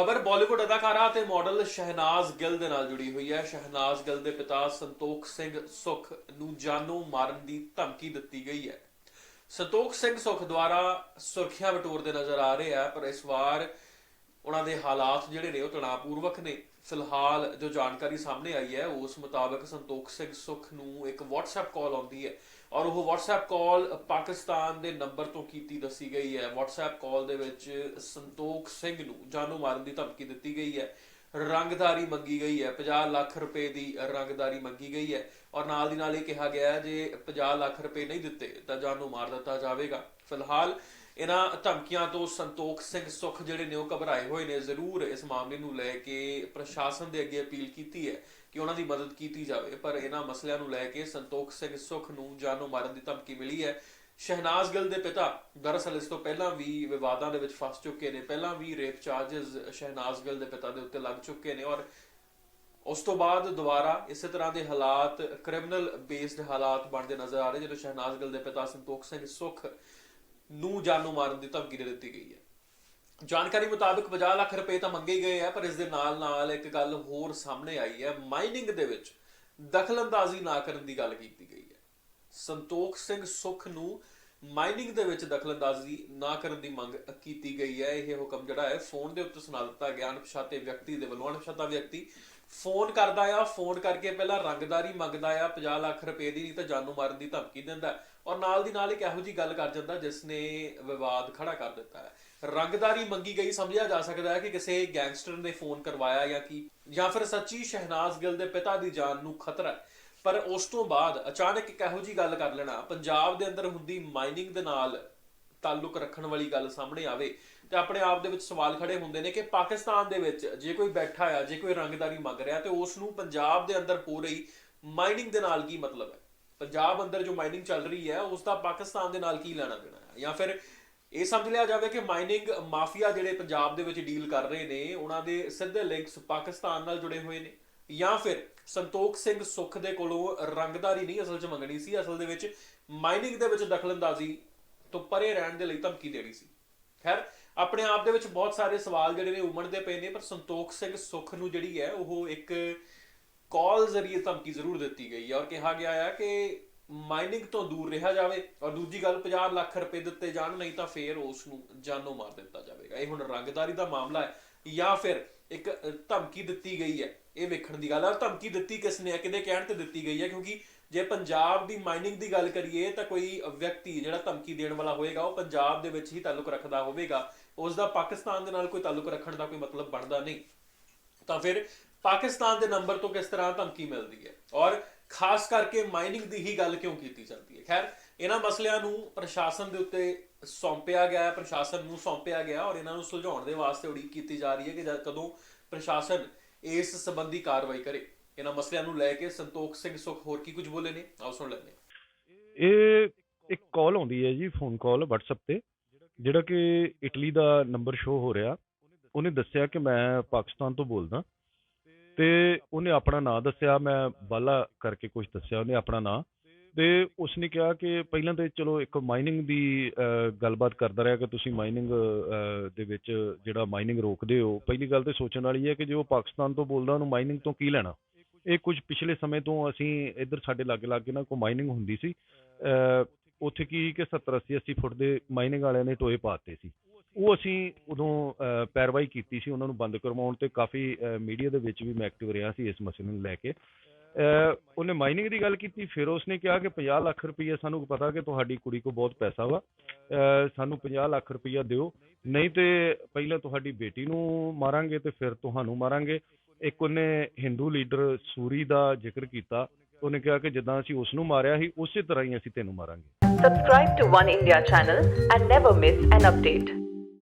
ਖਬਰ ਬਾਲੀਵੁੱਡ ਅਦਾਕਾਰਾ ਤੇ ਮਾਡਲ ਸ਼ਹਿਨਾਜ਼ ਗਿੱਲ ਦੇ ਨਾਲ ਜੁੜੀ ਹੋਈ ਹੈ। ਸ਼ਹਿਨਾਜ਼ ਗਿੱਲ ਦੇ ਪਿਤਾ ਸੰਤੋਖ ਸਿੰਘ ਸੁਖ ਨੂੰ ਜਾਨੋਂ ਮਾਰਨ ਦੀ ਧਮਕੀ ਦਿੱਤੀ ਗਈ ਹੈ। ਸੰਤੋਖ ਸਿੰਘ ਸੁਖ ਦੁਆਰਾ ਸੁਰੱਖਿਆ ਬਟੋਰਦੇ ਨਜ਼ਰ ਆ ਰਹੇ ਆ ਪਰ ਇਸ ਵਾਰ ਉਹਨਾਂ ਦੇ ਹਾਲਾਤ ਜਿਹੜੇ ਨੇ ਉਹ ਤਣਾਅਪੂਰਵਕ ਨੇ। ਫਿਲਹਾਲ ਜੋ ਜਾਣਕਾਰੀ ਸਾਹਮਣੇ ਆਈ ਹੈ, ਉਸ ਮੁਤਾਬਕ ਸੰਤੋਖ ਸਿੰਘ ਸੁਖ ਨੂੰ ਇੱਕ WhatsApp ਕਾਲ ਆਉਂਦੀ ਹੈ ਔਰ ਉਹ WhatsApp ਕਾਲ ਪਾਕਿਸਤਾਨ ਦੇ ਨੰਬਰ ਤੋਂ ਕੀਤੀ ਦੱਸੀ ਗਈ ਹੈ। WhatsApp ਕਾਲ ਦੇ ਵਿੱਚ ਸੰਤੋਖ ਸਿੰਘ ਨੂੰ ਜਾਨੋਂ ਮਾਰਨ ਦੀ ਧਮਕੀ ਦਿੱਤੀ ਗਈ ਹੈ। ਰੰਗਦਾਰੀ ਮੰਗੀ ਗਈ ਹੈ। 50 ਲੱਖ ਰੁਪਏ ਦੀ ਰੰਗਦਾਰੀ ਮੰਗੀ ਗਈ ਹੈ ਔਰ ਨਾਲ ਦੀ ਨਾਲ ਇਹ ਕਿਹਾ ਗਿਆ ਹੈ, ਜੇ 50 ਲੱਖ ਰੁਪਏ ਨਹੀਂ ਦਿੱਤੇ ਤਾਂ ਜਾਨੋਂ ਮਾਰ ਦਿੱਤਾ ਜਾਵੇਗਾ। ਫਿਲਹਾਲ ਇਹਨਾਂ ਧਮਕੀਆਂ ਤੋਂ ਸੰਤੋਖ ਸਿੰਘ ਸੁਖ ਜਿਹੜੇ ਨੇ ਉਹ ਘਬਰਾਏ ਹੋਏ ਨੇ। ਜ਼ਰੂਰ ਇਸ ਮਾਮਲੇ ਨੂੰ ਲੈ ਕੇ ਪ੍ਰਸ਼ਾਸਨ ਦੇ ਅੱਗੇ ਅਪੀਲ ਕੀਤੀ ਹੈ ਕਿ ਉਹਨਾਂ ਦੀ ਮਦਦ ਕੀਤੀ ਜਾਵੇ, ਪਰ ਇਹਨਾਂ ਮਸਲਿਆਂ ਨੂੰ ਲੈ ਕੇ ਸੰਤੋਖ ਸਿੰਘ ਸੁਖ ਨੂੰ ਜਾਨੋਂ ਮਾਰਨ ਦੀ ਧਮਕੀ ਮਿਲੀ ਹੈ। ਸ਼ਹਿਨਾਜ਼ ਗਿੱਲ ਦੇ ਪਿਤਾ ਦਰਅਸਲ ਇਸ ਤੋਂ ਪਹਿਲਾਂ ਵੀ ਵਿਵਾਦਾਂ ਦੇ ਵਿੱਚ ਫਸ ਚੁੱਕੇ ਨੇ। ਪਹਿਲਾਂ ਵੀ ਰੇਪ ਚਾਰजेस ਸ਼ਹਿਨਾਜ਼ ਗਿੱਲ ਦੇ ਪਿਤਾ ਦੇ ਉੱਤੇ ਲੱਗ ਚੁੱਕੇ ਨੇ ਔਰ ਉਸ ਤੋਂ ਬਾਅਦ ਦੁਬਾਰਾ ਇਸੇ ਤਰ੍ਹਾਂ ਦੇ ਹਾਲਾਤ ਕ੍ਰਿਮੀਨਲ ਬੇਸਡ ਹਾਲਾਤ ਬਣਦੇ ਨਜ਼ਰ ਆ ਰਹੇ ਜਦੋਂ ਸ਼ਹਿਨਾਜ਼ ਗਿੱਲ ਦੇ ਪਿਤਾ ਸੰਤੋਖ ਸਿੰਘ ਸੁਖ ਨੂੰ ਜਾਨੋਂ ਮਾਰਨ ਦੀ ਧਮਕੀ ਦੇ ਦਿੱਤੀ ਗਈ ਹੈ। ਜਾਣਕਾਰੀ ਮੁਤਾਬਕ 50 ਲੱਖ ਰੁਪਏ ਤਾਂ ਮੰਗੇ ਗਏ ਆ, ਪਰ ਇਸ ਦੇ ਨਾਲ ਨਾਲ ਇੱਕ ਗੱਲ ਹੋਰ ਸਾਹਮਣੇ ਆਈ ਹੈ। ਮਾਈਨਿੰਗ ਦੇ ਵਿੱਚ ਦਖਲਅੰਦਾਜ਼ੀ ਨਾ ਕਰਨ ਦੀ ਗੱਲ ਕੀਤੀ ਗਈ ਹੈ। ਸੰਤੋਖ ਸਿੰਘ ਸੁਖ ਨੂੰ ਮਾਈਨਿੰਗ ਦੇ ਵਿੱਚ ਦਖਲਅੰਦਾਜ਼ੀ ਨਾ ਕਰਨ ਦੀ ਮੰਗ ਕੀਤੀ ਗਈ ਹੈ। ਇਹ ਹੁਕਮ ਜਿਹੜਾ ਹੈ, ਫੋਨ ਦੇ ਉੱਤੇ ਸੁਣਾ ਦਿੱਤਾ ਗਿਆ। ਅਣਪਛਾਤੇ ਵਿਅਕਤੀ ਦੇ ਵੱਲੋਂ ਅਣਪਛਾਤਾ ਵਿਅਕਤੀ ਫੋਨ ਕਰਦਾ ਆ। ਫੋਨ ਕਰਕੇ ਪਹਿਲਾਂ ਰੰਗਦਾਰੀ ਮੰਗਦਾ ਆ। 50 ਲੱਖ ਰੁਪਏ ਦੀ ਨਹੀਂ ਤਾਂ ਜਾਨੋਂ ਮਾਰਨ ਦੀ ਧਮਕੀ ਦਿੰਦਾ। ਔਰ ਨਾਲ ਦੀ ਨਾਲ ਇੱਕ ਇਹੋ ਜੀ ਗੱਲ ਕਰ ਜਾਂਦਾ ਜਿਸ ਨੇ ਵਿਵਾਦ ਖੜਾ ਕਰ ਦਿੱਤਾ ਹੈ। ਰੰਗਦਾਰੀ ਮੰਗੀ ਗਈ, ਸਮਝਿਆ ਜਾ ਸਕਦਾ ਹੈ ਕਿ ਕਿਸੇ ਗੈਂਗਸਟਰ ਨੇ ਫੋਨ ਕਰਵਾਇਆ ਜਾਂ ਕੀ, ਜਾਂ ਫਿਰ ਸੱਚੀ ਸ਼ਹਿਨਾਜ਼ ਗਿੱਲ ਦੇ ਪਿਤਾ ਦੀ ਜਾਨ ਨੂੰ ਖਤਰਾ ਹੈ। ਪਰ ਉਸ ਤੋਂ ਬਾਅਦ ਅਚਾਨਕ ਇੱਕ ਇਹੋ ਜੀ ਗੱਲ ਕਰ ਲੈਣਾ, ਪੰਜਾਬ ਦੇ ਅੰਦਰ ਹੁੰਦੀ ਮਾਈਨਿੰਗ ਦੇ ਨਾਲ ਤਾਲੁਕ ਰੱਖਣ ਵਾਲੀ ਗੱਲ ਸਾਹਮਣੇ ਆਵੇ ਤੇ ਆਪਣੇ ਆਪ ਦੇ ਵਿੱਚ ਸਵਾਲ ਖੜੇ ਹੁੰਦੇ ਨੇ ਕਿ ਪਾਕਿਸਤਾਨ ਦੇ ਵਿੱਚ ਜੇ ਕੋਈ ਬੈਠਾ ਆ, ਜੇ ਕੋਈ ਰੰਗਦਾਰੀ ਮੰਗ ਰਿਹਾ ਤੇ ਉਸ ਨੂੰ ਪੰਜਾਬ ਦੇ ਅੰਦਰ ਹੋ ਮਾਈਨਿੰਗ ਦੇ ਨਾਲ ਕੀ ਮਤਲਬ ਹੈ? ਪੰਜਾਬ ਅੰਦਰ ਜੋ ਮਾਈਨਿੰਗ ਚੱਲ ਰਹੀ ਹੈ ਉਸ ਦਾ ਪਾਕਿਸਤਾਨ ਦੇ ਨਾਲ ਕੀ ਲੈਣਾ ਦੇਣਾ ਹੈ? ਜਾਂ ਫਿਰ ਇਹ ਸਮਝ ਲਿਆ ਜਾਵੇ ਕਿ ਮਾਈਨਿੰਗ ਮਾਫੀਆ ਜਿਹੜੇ ਪੰਜਾਬ ਦੇ ਵਿੱਚ ਡੀਲ ਕਰ ਰਹੇ ਨੇ, ਉਹਨਾਂ ਦੇ ਸਿੱਧੇ ਲਿੰਕਸ ਪਾਕਿਸਤਾਨ ਨਾਲ ਜੁੜੇ ਹੋਏ ਨੇ। ਜਾਂ ਫਿਰ ਸੰਤੋਖ ਸਿੰਘ ਸੁਖ ਦੇ ਕੋਲੋਂ ਰੰਗਦਾਰੀ ਨਹੀਂ ਅਸਲ 'ਚ ਮੰਗਣੀ ਸੀ, ਅਸਲ ਦੇ ਵਿੱਚ ਮਾਈਨਿੰਗ ਦੇ ਵਿੱਚ ਦਖਲਅੰਦਾਜ਼ੀ ਤੋਂ ਪਰੇ ਰਹਿਣ ਦੇ ਲਈ ਧਮਕੀ ਦੇਣੀ ਸੀ। ਖੈਰ, ਆਪਣੇ ਆਪ ਦੇ ਵਿੱਚ ਬਹੁਤ ਸਾਰੇ ਸਵਾਲ ਜਿਹੜੇ ਨੇ ਉਮੜਦੇ ਪਏ ਨੇ, ਪਰ ਸੰਤੋਖ ਸਿੰਘ ਸੁਖ ਨੂੰ ਜਿਹੜੀ ਹੈ, ਉਹ ਇੱਕ ਕਾਲ ਜ਼ਰੀਏ ਧਮਕੀ ਜ਼ਰੂਰ ਦਿੱਤੀ ਗਈ ਹੈ ਔਰ ਕਿਹਾ ਗਿਆ ਹੈ ਕਿ ਮਾਈਨਿੰਗ ਤੋਂ ਦੂਰ ਰਿਹਾ ਜਾਵੇ ਔਰ ਦੂਜੀ ਗੱਲ 50 ਲੱਖ ਰੁਪਏ ਦਿੱਤੇ ਜਾਣ, ਨਹੀਂ ਤਾਂ ਫੇਰ ਉਸ ਨੂੰ ਜਾਨੋਂ ਮਾਰ ਦਿੱਤਾ ਜਾਵੇਗਾ। ਇਹ ਹੁਣ ਰੰਗਦਾਰੀ ਦਾ ਮਾਮਲਾ ਹੈ ਜਾਂ ਫਿਰ ਇੱਕ ਧਮਕੀ ਦਿੱਤੀ ਗਈ ਹੈ। ਇਹ ਵੇਖਣ ਦੀ ਗੱਲ ਹੈ ਧਮਕੀ ਦਿੱਤੀ ਕਿਸ ਨੇ ਹੈ, ਕਿਹਦੇ ਕਹਿਣ ਤੇ ਦਿੱਤੀ ਗਈ ਹੈ, ਕਿਉਂਕਿ ਜੇ ਪੰਜਾਬ ਦੀ ਮਾਈਨਿੰਗ ਦੀ ਗੱਲ ਕਰੀਏ ਤਾਂ ਕੋਈ ਵਿਅਕਤੀ ਜਿਹੜਾ ਧਮਕੀ ਦੇਣ ਵਾਲਾ ਹੋਏਗਾ, ਉਹ ਪੰਜਾਬ ਦੇ ਵਿੱਚ ਹੀ ਤਾਲੁਕ ਰੱਖਦਾ ਹੋਵੇਗਾ। ਉਸ ਦਾ ਪਾਕਿਸਤਾਨ ਦੇ ਨਾਲ ਕੋਈ ਤਾਲੁਕ ਰੱਖਣ ਦਾ ਕੋਈ ਮਤਲਬ ਬਣਦਾ ਨਹੀਂ। ਤਾਂ ਫਿਰ ਪਾਕਿਸਤਾਨ ਦੇ ਨੰਬਰ ਤੋਂ ਕਿਸ ਤਰ੍ਹਾਂ ਧਮਕੀ ਮਿਲਦੀ ਹੈ? ਔਰ ਖਾਸ ਕਰਕੇ ਮਾਈਨਿੰਗ ਦੀ ਹੀ ਗੱਲ ਕਿਉਂ ਕੀਤੀ ਜਾਂਦੀ ਹੈ? ਖੈਰ, ਇਹਨਾਂ ਮਸਲਿਆਂ ਨੂੰ ਪ੍ਰਸ਼ਾਸਨ ਦੇ ਉੱਤੇ ਸੌਂਪਿਆ ਗਿਆ ਹੈ, ਪ੍ਰਸ਼ਾਸਨ ਨੂੰ ਸੌਂਪਿਆ ਗਿਆ ਔਰ ਇਹਨਾਂ ਨੂੰ ਸੁਲਝਾਉਣ ਦੇ ਵਾਸਤੇ ਉਡੀਕ ਕੀਤੀ ਜਾ ਰਹੀ ਹੈ ਕਿ ਜਦ ਕਦੋਂ ਪ੍ਰਸ਼ਾਸਨ ਇਸ ਸੰਬੰਧੀ ਕਾਰਵਾਈ ਕਰੇ। ਇਹਨਾਂ ਮਸਲਿਆਂ ਨੂੰ ਲੈ ਕੇ ਸੰਤੋਖ ਸਿੰਘ ਸੁਖ ਹੋਰ ਕੀ ਕੁਝ ਬੋਲੇ ਨੇ? ਆਓ ਸੁਣ ਲੈਂਦੇ ਹਾਂ। ਇਹ ਇੱਕ ਕਾਲ ਆਉਂਦੀ ਹੈ ਜੀ ਫੋਨ ਕਾਲ WhatsApp ਤੇ, ਜਿਹੜਾ ਕਿ ਇਟਲੀ ਦਾ ਨੰਬਰ ਸ਼ੋ ਹੋ ਰਿਹਾ। ਉਹਨੇ ਦੱਸਿਆ ਕਿ ਮੈਂ ਪਾਕਿਸਤਾਨ ਤੋਂ ਬੋਲਦਾ। ਤੇ ਉਹਨੇ ਆਪਣਾ ਨਾਂ ਦੱਸਿਆ ਮੈਂ ਬਾਲਾ ਕਰਕੇ ਕੁਝ ਦੱਸਿਆ ਉਹਨੇ ਆਪਣਾ ਨਾਂ। ਤੇ ਉਸਨੇ ਕਿਹਾ ਕਿ ਪਹਿਲਾਂ ਤੇ ਚਲੋ ਇੱਕ ਮਾਈਨਿੰਗ ਦੀ ਅਹ, ਗੱਲਬਾਤ ਕਰਦਾ ਰਿਹਾ ਕਿ ਤੁਸੀਂ ਮਾਈਨਿੰਗ ਦੇ ਵਿੱਚ ਜਿਹੜਾ ਮਾਈਨਿੰਗ ਰੋਕਦੇ ਹੋ। ਪਹਿਲੀ ਗੱਲ ਤੇ ਸੋਚਣ ਵਾਲੀ ਹੈ ਕਿ ਜੇ ਉਹ ਪਾਕਿਸਤਾਨ ਤੋਂ ਬੋਲਦਾ ਉਹਨੂੰ ਮਾਈਨਿੰਗ ਤੋਂ ਕੀ ਲੈਣਾ? ਇਹ ਕੁਝ ਪਿਛਲੇ ਸਮੇਂ ਤੋਂ ਅਸੀਂ ਇੱਧਰ ਸਾਡੇ ਲਾਗੇ ਲਾਗੇ ਨਾ ਕੋਈ ਮਾਈਨਿੰਗ ਹੁੰਦੀ ਸੀ ਅਹ ਉੱਥੇ ਕੀ ਕਿ 70 80 80 ਫੁੱਟ ਦੇ ਮਾਈਨਿੰਗ ਵਾਲਿਆਂ ਨੇ ਟੋਏ ਪਾਤੇ ਸੀ। ਉਹ ਅਸੀਂ ਉਦੋਂ ਪੈਰਵਾਈ ਕੀਤੀ ਸੀ, ਉਹਨਾਂ ਨੂੰ ਬੰਦ ਕਰਵਾਉਣ ਤੇ ਕਾਫੀ ਮੀਡੀਆ ਦੇ ਵਿੱਚ ਵੀ ਮੈਂ ਐਕਟਿਵ ਰਿਹਾ ਸੀ ਇਸ ਮਸਲੇ ਨੂੰ ਲੈ ਕੇ। ਉਹਨੇ ਮਾਈਨਿੰਗ ਦੀ ਗੱਲ ਕੀਤੀ, ਫਿਰ ਉਸਨੇ ਕਿਹਾ ਕਿ 50 ਲੱਖ ਰੁਪਈਆ ਸਾਨੂੰ ਪਤਾ ਕਿ ਤੁਹਾਡੀ ਕੁੜੀ ਕੋ ਬਹੁਤ ਪੈਸਾ ਵਾ। ਸਾਨੂੰ 50 ਲੱਖ ਰੁਪਈਆ ਦਿਓ, ਨਹੀਂ ਤੇ ਪਹਿਲਾਂ ਤੁਹਾਡੀ ਬੇਟੀ ਨੂੰ ਮਾਰਾਂਗੇ ਤੇ ਫਿਰ ਤੁਹਾਨੂੰ ਮਾਰਾਂਗੇ। ਇੱਕ ਉਹਨੇ ਹਿੰਦੂ ਲੀਡਰ ਸੂਰੀ ਦਾ ਜ਼ਿਕਰ ਕੀਤਾ, ਉਹਨੇ ਕਿਹਾ ਕਿ ਜਿੱਦਾਂ ਅਸੀਂ ਉਸ ਨੂੰ ਮਾਰਿਆ ਸੀ, ਉਸੇ ਤਰ੍ਹਾਂ ਹੀ ਅਸੀਂ ਤੈਨੂੰ ਮਾਰਾਂਗੇ। Subscribe to One India channel and never miss an update.